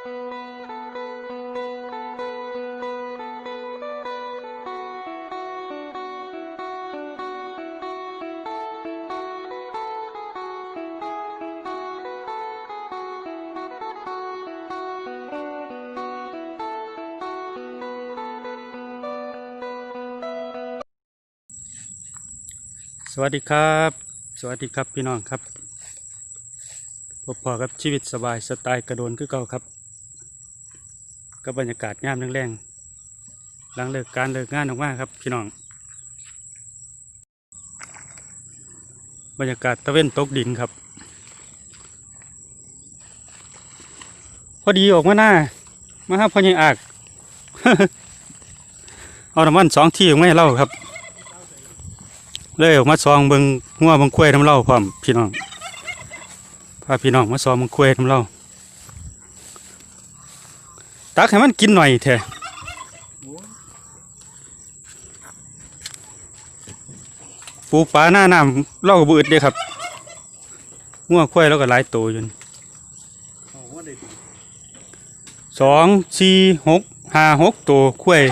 สวัสดีครับ สวัสดีครับพี่น้องครับพบพอกับชีวิตสบายสไตล์กระโดนคือเก่าครับ กับรรยากาศงามแรงๆหลังเลิกการเลิกงานออกมาครับพี่น้อง บรรยากาศตะเวนตกดินครับ พอดีออกมาหน้ามาครับพอยังอาก เอาน้ำมันสองที่ออกมาเล่าครับ เลยออกมาซองเบิงงัวเบิงควยน้ำเล่าพร้อมพี่น้องพาพี่น้องมาซองเบิงควยน้ำเล่า ตักให้มันกินหน่อยแท้ปูปลาหน้าน้ำเล่าบืดเด้ครับงัวงควายแล้วก็หลายตัวอยู่นี่สองสี่หกห้าหกตัวควาย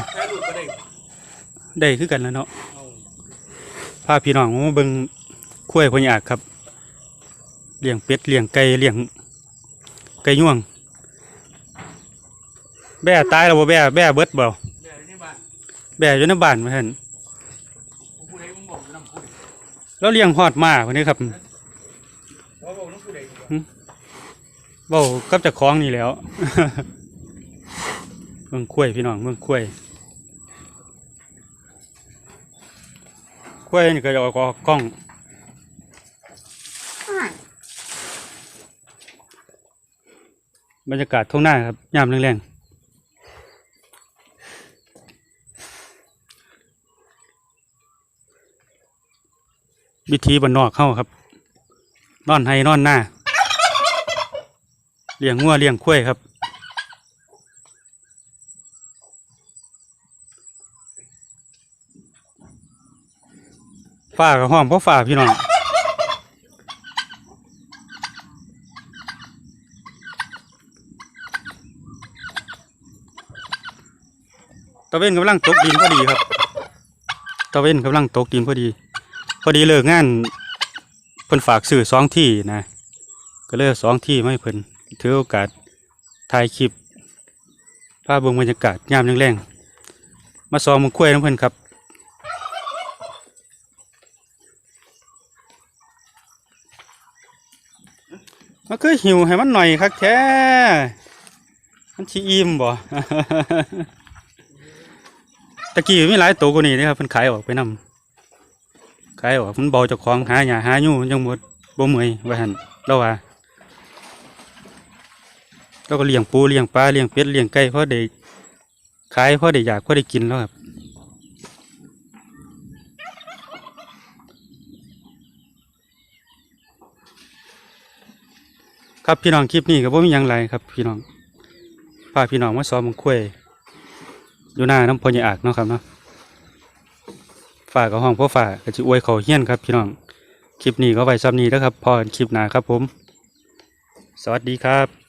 ได้คือกันแล้วเนาะพาพี่น้องมาเบิ่งคุ้วยพญากครับเลี้ยงเป็ดเลี้ยงไก่เลี้ยงไก่ย่วง แบ่ตายแล้วบ่แบ่แบ่เบิดบ่เดี๋ยวนี่บ้านแบ่อยู่ในบ้านมาเห็นผมพูดให้มึงบอกน้ำพูดแล้วเลี้ยงฮอดหมาคนนี้ครับว่าบอกน้ำพูดเองเว้ากับเจ้าของนี่แหล้วเบิ่งคุ้วยพี่น้องเบิ่งคุ้วยคุ้วยนี่ก็จะออกออกกล้องบรรยากาศทุ่งนาครับยามแรงๆ วิธีบนนอกเข้าครับ นอนให้นอนหน้าเลี้ยงงัวเลี้ยงควายครับฝ้ากับห้องเพราะฝ้าพี่น้องตะเวนกำลังตกดินพอดีครับตะเวนกำลังตกดินพอดี พอดีเลิกงานเพิ่นฝากซื้อสองที่นะ ก็เลยเอาสองที่ไมาให้เพิ่นถือโอกาสถ่ายคลิปภาพเบิ่งบรรยากาศยามแรงๆมาซ้อมมึงคุ้วยน้ำเพิ่นครับมันคือหิวให้มันหน่อยครับแท้มันชีอิ่มบ่ ตะกี้มีหลายตัวกว่านี้นะครับเพิ่นขายออกไปนำ ขายออกมันเบาเจากของหาหญ้าหาอยู่ยังหมดบ่เมื่อยว่าหันเราว่าเราก็เลี้ยงปูเลี้ยงปลาเลี้ยงเป็ดเลี้ยงไก่เพราะได้ขายเพราะได้อยากเพราะได้กินแล้วครับครับพี่น้องคลิปนี้ก็บ่มีหยังไรครับ พี่น้องพาพี่น้องมาซ้อมมังคุยอยู่หน้าน้ำพญอากเนาะครับเนาะ ฝากกับห้องพ่อฝากก็จะอวยเขาเฮี้ยนครับพี่น้อง คลิปนี้ก็ไว้ซ้ำนี้แล้วครับพอคลิปหน้าครับผม สวัสดีครับ